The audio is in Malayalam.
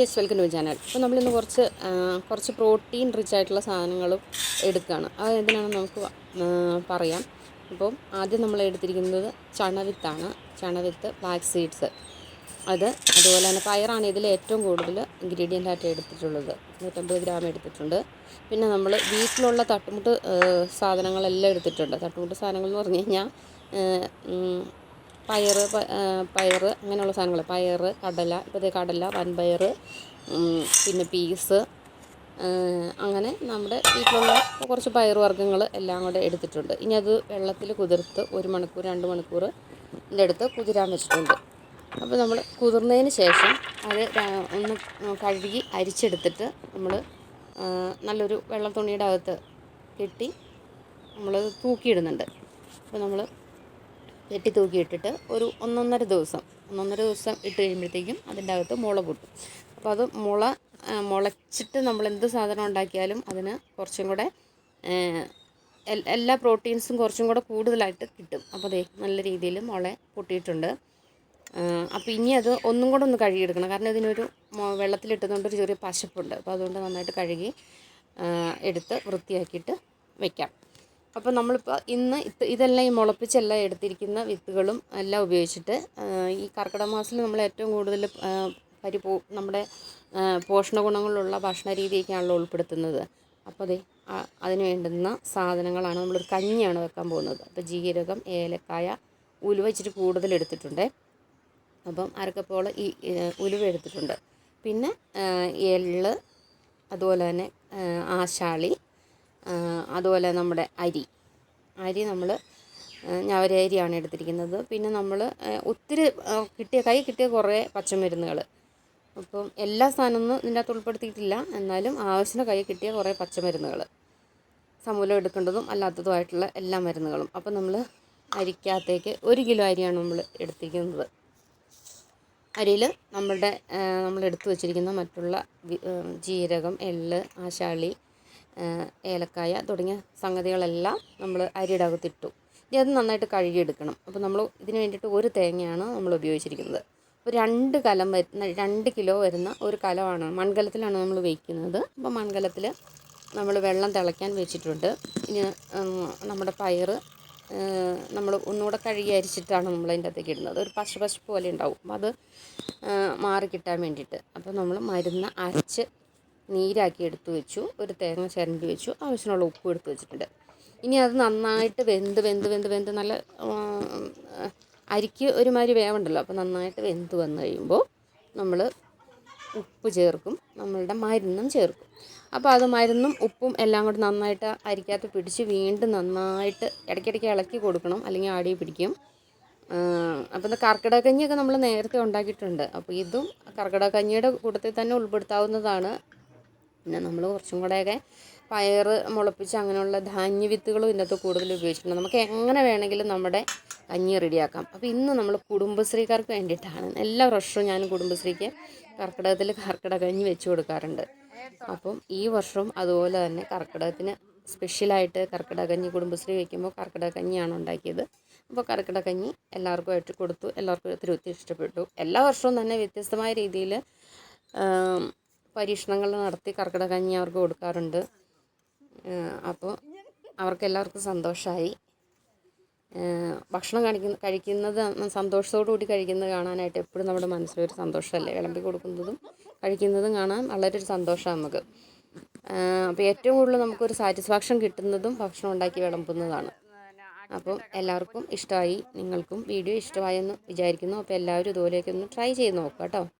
യെസ് വെൽക്കം ടു ചാനൽ അപ്പോൾ നമ്മളിന്ന് കുറച്ച് കുറച്ച് പ്രോട്ടീൻ റിച്ച് ആയിട്ടുള്ള സാധനങ്ങളും എടുക്കുകയാണ് അത് നമുക്ക് പറയാം. അപ്പോൾ ആദ്യം നമ്മൾ എടുത്തിരിക്കുന്നത് ചണവിത്താണ്. ചണവിത്ത് ബ്ലാക്ക് സീഡ്സ് അത് അതുപോലെ തന്നെ പയറാണ് ഇതിൽ ഏറ്റവും കൂടുതൽ ഇൻഗ്രീഡിയന്റ് ആയിട്ട് എടുത്തിട്ടുള്ളത്. നൂറ്റമ്പത് ഗ്രാം എടുത്തിട്ടുണ്ട്. പിന്നെ നമ്മൾ വീട്ടിലുള്ള തട്ടുമുട്ട് സാധനങ്ങളെല്ലാം എടുത്തിട്ടുണ്ട്. തട്ടുമുട്ട് സാധനങ്ങൾ എന്ന് പറഞ്ഞു കഴിഞ്ഞാൽ പയർ പയറ് അങ്ങനെയുള്ള സാധനങ്ങൾ. പയർ കടല ഇപ്പോൾ കടല വൻപയർ പിന്നെ പീസ് അങ്ങനെ നമ്മുടെ വീട്ടിലുള്ള കുറച്ച് പയർ വർഗങ്ങൾ എല്ലാം കൂടെ എടുത്തിട്ടുണ്ട്. ഇനി അത് വെള്ളത്തിൽ കുതിർത്ത് ഒരു മണിക്കൂർ രണ്ട് മണിക്കൂർ ഇതിന്റെ അടുത്ത് കുതിരാൻ വെച്ചിട്ടുണ്ട്. അപ്പോൾ നമ്മൾ കുതിർന്നതിന് ശേഷം അത് ഒന്ന് കഴുകി അരിച്ചെടുത്തിട്ട് നമ്മൾ നല്ലൊരു വെള്ള തുണിയുടെ അകത്ത് കെട്ടി നമ്മൾ തൂക്കിയിടുന്നുണ്ട്. അപ്പോൾ നമ്മൾ കെട്ടി തൂക്കിയിട്ടിട്ട് ഒരു ഒന്നൊന്നര ദിവസം ഒന്നൊന്നര ദിവസം ഇട്ട് കഴിയുമ്പോഴത്തേക്കും അതിന്റെ അകത്ത് മുള പൊട്ടും. അപ്പോൾ അത് മുള മുളച്ചിട്ട് നമ്മൾ എന്ത് സാധനം ഉണ്ടാക്കിയാലും അതിന് കുറച്ചും കൂടെ എല്ലാ പ്രോട്ടീൻസും കുറച്ചും കൂടെ കൂടുതലായിട്ട് കിട്ടും. അപ്പോൾ അതെ നല്ല രീതിയിൽ മുള പൊട്ടിയിട്ടുണ്ട്. അപ്പോൾ ഇനി അത് ഒന്നും കൂടെ ഒന്ന് കഴുകിയെടുക്കണം. കാരണം ഇതിനൊരു വെള്ളത്തിലിട്ടതുകൊണ്ട് ഒരു ചെറിയ പശപ്പുണ്ട്. അപ്പോൾ അതുകൊണ്ട് നന്നായിട്ട് കഴുകി എടുത്ത് വൃത്തിയാക്കിയിട്ട് വെക്കാം. അപ്പോൾ നമ്മളിപ്പോൾ ഇന്ന് ഇത് ഇതെല്ലാം ഈ മുളപ്പിച്ചെല്ലാം എടുത്തിരിക്കുന്ന വിത്തുകളും എല്ലാം ഉപയോഗിച്ചിട്ട് ഈ കർക്കിടക മാസത്തിൽ നമ്മൾ ഏറ്റവും കൂടുതൽ പരി പരിപോ നമ്മുടെ പോഷണ ഗുണങ്ങളുള്ള ഭക്ഷണ രീതിയൊക്കെയാണല്ലോ ഉൾപ്പെടുത്തുന്നത് അപ്പോൾ അതെ അതിന് വേണ്ടുന്ന സാധനങ്ങളാണ് നമ്മളൊരു കഞ്ഞിയാണ് വെക്കാൻ പോകുന്നത്. അപ്പോൾ ജീരകം ഏലക്കായ ഉലുവ ഇച്ചിരി കൂടുതൽ എടുത്തിട്ടുണ്ട്. അപ്പം അരക്കപ്പോൾ ഈ ഉലുവ എടുത്തിട്ടുണ്ട്. പിന്നെ എൾ അതുപോലെ തന്നെ ആശാളി അതുപോലെ നമ്മുടെ അരി. അരി നമ്മൾ ഞവര അരിയാണ് എടുത്തിരിക്കുന്നത്. പിന്നെ നമ്മൾ ഒത്തിരി കിട്ടിയ കൈ കിട്ടിയ കുറേ പച്ചമരുന്നുകൾ അപ്പം എല്ലാ സാധനമൊന്നും ഇതിന്റെ അകത്ത് ഉൾപ്പെടുത്തിയിട്ടില്ല. എന്നാലും ആവശ്യത്തിന് കൈ കിട്ടിയ കുറേ പച്ചമരുന്നുകൾ സമൂലം എടുക്കേണ്ടതും അല്ലാത്തതുമായിട്ടുള്ള എല്ലാ മരുന്നുകളും. അപ്പം നമ്മൾ അരിക്കകത്തേക്ക് ഒരു കിലോ അരിയാണ് നമ്മൾ എടുത്തിരിക്കുന്നത്. അരിയിൽ നമ്മളുടെ നമ്മൾ എടുത്തു വച്ചിരിക്കുന്ന മറ്റുള്ള ജീരകം എള്ള് ആശാളി ഏലക്കായ തുടങ്ങിയ സംഗതികളെല്ലാം നമ്മൾ അരിയുടെ അകത്തിട്ടു ഇനി അത് നന്നായിട്ട് കഴുകിയെടുക്കണം. അപ്പോൾ നമ്മൾ ഇതിന് വേണ്ടിയിട്ട് ഒരു തേങ്ങയാണ് നമ്മൾ ഉപയോഗിച്ചിരിക്കുന്നത്. അപ്പോൾ രണ്ട് കലം വരുന്ന രണ്ട് കിലോ വരുന്ന ഒരു കലമാണ് മൺകലത്തിലാണ് നമ്മൾ വയ്ക്കുന്നത് അപ്പോൾ മൺകലത്തിൽ നമ്മൾ വെള്ളം തിളയ്ക്കാൻ വെച്ചിട്ടുണ്ട്. ഇനി നമ്മുടെ പയറ് നമ്മൾ ഒന്നുകൂടെ കഴുകി അരിച്ചിട്ടാണ് നമ്മൾ അതിന്റെ അകത്തേക്ക് ഇടുന്നത്. ഒരു പശ പശു പോലെ ഉണ്ടാവും. അത് മാറി കിട്ടാൻ വേണ്ടിയിട്ട്. അപ്പോൾ നമ്മൾ മരുന്ന് അരച്ച് നീരാക്കി എടുത്തു വെച്ചു ഒരു തേങ്ങ ചിരണ്ടി വെച്ചു ആവശ്യമുള്ള ഉപ്പ് എടുത്ത് വെച്ചിട്ടുണ്ട്. ഇനി അത് നന്നായിട്ട് വെന്ത് വെന്ത് വെന്ത് വെന്ത് നല്ല അരിക്ക് ഒരുമാതിരി വേവുണ്ടല്ലോ അപ്പോൾ നന്നായിട്ട് വെന്ത് വന്നു കഴിയുമ്പോൾ നമ്മൾ ഉപ്പ് ചേർക്കും നമ്മളുടെ മരുന്നും ചേർക്കും. അപ്പോൾ അത് മരുന്നും ഉപ്പും എല്ലാം കൂടി നന്നായിട്ട് അരിക്കകത്ത് പിടിച്ച് വീണ്ടും നന്നായിട്ട് ഇടയ്ക്കിടയ്ക്ക് ഇളക്കി കൊടുക്കണം അല്ലെങ്കിൽ ആടി പിടിക്കും. അപ്പോൾ ഇത് കർക്കിടക കഞ്ഞിയൊക്കെ നമ്മൾ നേരത്തെ ഉണ്ടാക്കിയിട്ടുണ്ട്. അപ്പോൾ ഇതും കർക്കിടക കഞ്ഞിയുടെ കൂട്ടത്തിൽ തന്നെ ഉൾപ്പെടുത്താവുന്നതാണ്. പിന്നെ നമ്മൾ കുറച്ചും കൂടെയൊക്കെ പയർ മുളപ്പിച്ച് അങ്ങനെയുള്ള ധാന്യ വിത്തുകളും ഇതിനകത്ത് കൂടുതൽ ഉപയോഗിച്ചിട്ടുണ്ട്. നമുക്ക് എങ്ങനെ വേണമെങ്കിലും നമ്മുടെ കഞ്ഞി റെഡിയാക്കാം. അപ്പോൾ ഇന്ന് നമ്മൾ കുടുംബശ്രീക്കാർക്ക് വേണ്ടിയിട്ടാണ്. എല്ലാ വർഷവും ഞാൻ കുടുംബശ്രീക്ക് കർക്കിടകത്തിൽ കർക്കിടക കഞ്ഞി വെച്ച് കൊടുക്കാറുണ്ട്. അപ്പം ഈ വർഷവും അതുപോലെ തന്നെ കർക്കിടകത്തിന് സ്പെഷ്യലായിട്ട് കർക്കിടക കഞ്ഞി കുടുംബശ്രീ വയ്ക്കുമ്പോൾ കർക്കിടക കഞ്ഞിയാണ് ഉണ്ടാക്കിയത്. അപ്പോൾ കർക്കിടക കഞ്ഞി എല്ലാവർക്കും ആയിട്ട് കൊടുത്തു. എല്ലാവർക്കും ഒത്തിരി ഒത്തിരി ഇഷ്ടപ്പെട്ടു. എല്ലാ വർഷവും തന്നെ വ്യത്യസ്തമായ രീതിയിൽ പരീക്ഷണങ്ങൾ നടത്തി കർക്കിടകഞ്ഞി അവർക്ക് കൊടുക്കാറുണ്ട്. അപ്പോൾ അവർക്കെല്ലാവർക്കും സന്തോഷമായി ഭക്ഷണം കഴിക്കുന്ന കഴിക്കുന്നത് സന്തോഷത്തോടു കൂടി കഴിക്കുന്നത് കാണാനായിട്ട് എപ്പോഴും നമ്മുടെ മനസ്സിലൊരു സന്തോഷമല്ലേ? വിളമ്പി കൊടുക്കുന്നതും കഴിക്കുന്നതും കാണാൻ വളരെ ഒരു സന്തോഷമാണ് നമുക്ക്. അപ്പോൾ ഏറ്റവും കൂടുതൽ നമുക്കൊരു സാറ്റിസ്ഫാക്ഷൻ കിട്ടുന്നതും ഭക്ഷണം ഉണ്ടാക്കി വിളമ്പുന്നതാണ്. അപ്പം എല്ലാവർക്കും ഇഷ്ടമായി. നിങ്ങൾക്കും വീഡിയോ ഇഷ്ടമായെന്ന് വിചാരിക്കുന്നു. അപ്പോൾ എല്ലാവരും ഇതുപോലെയൊക്കെ ഒന്ന് ട്രൈ ചെയ്ത് നോക്കുക കേട്ടോ.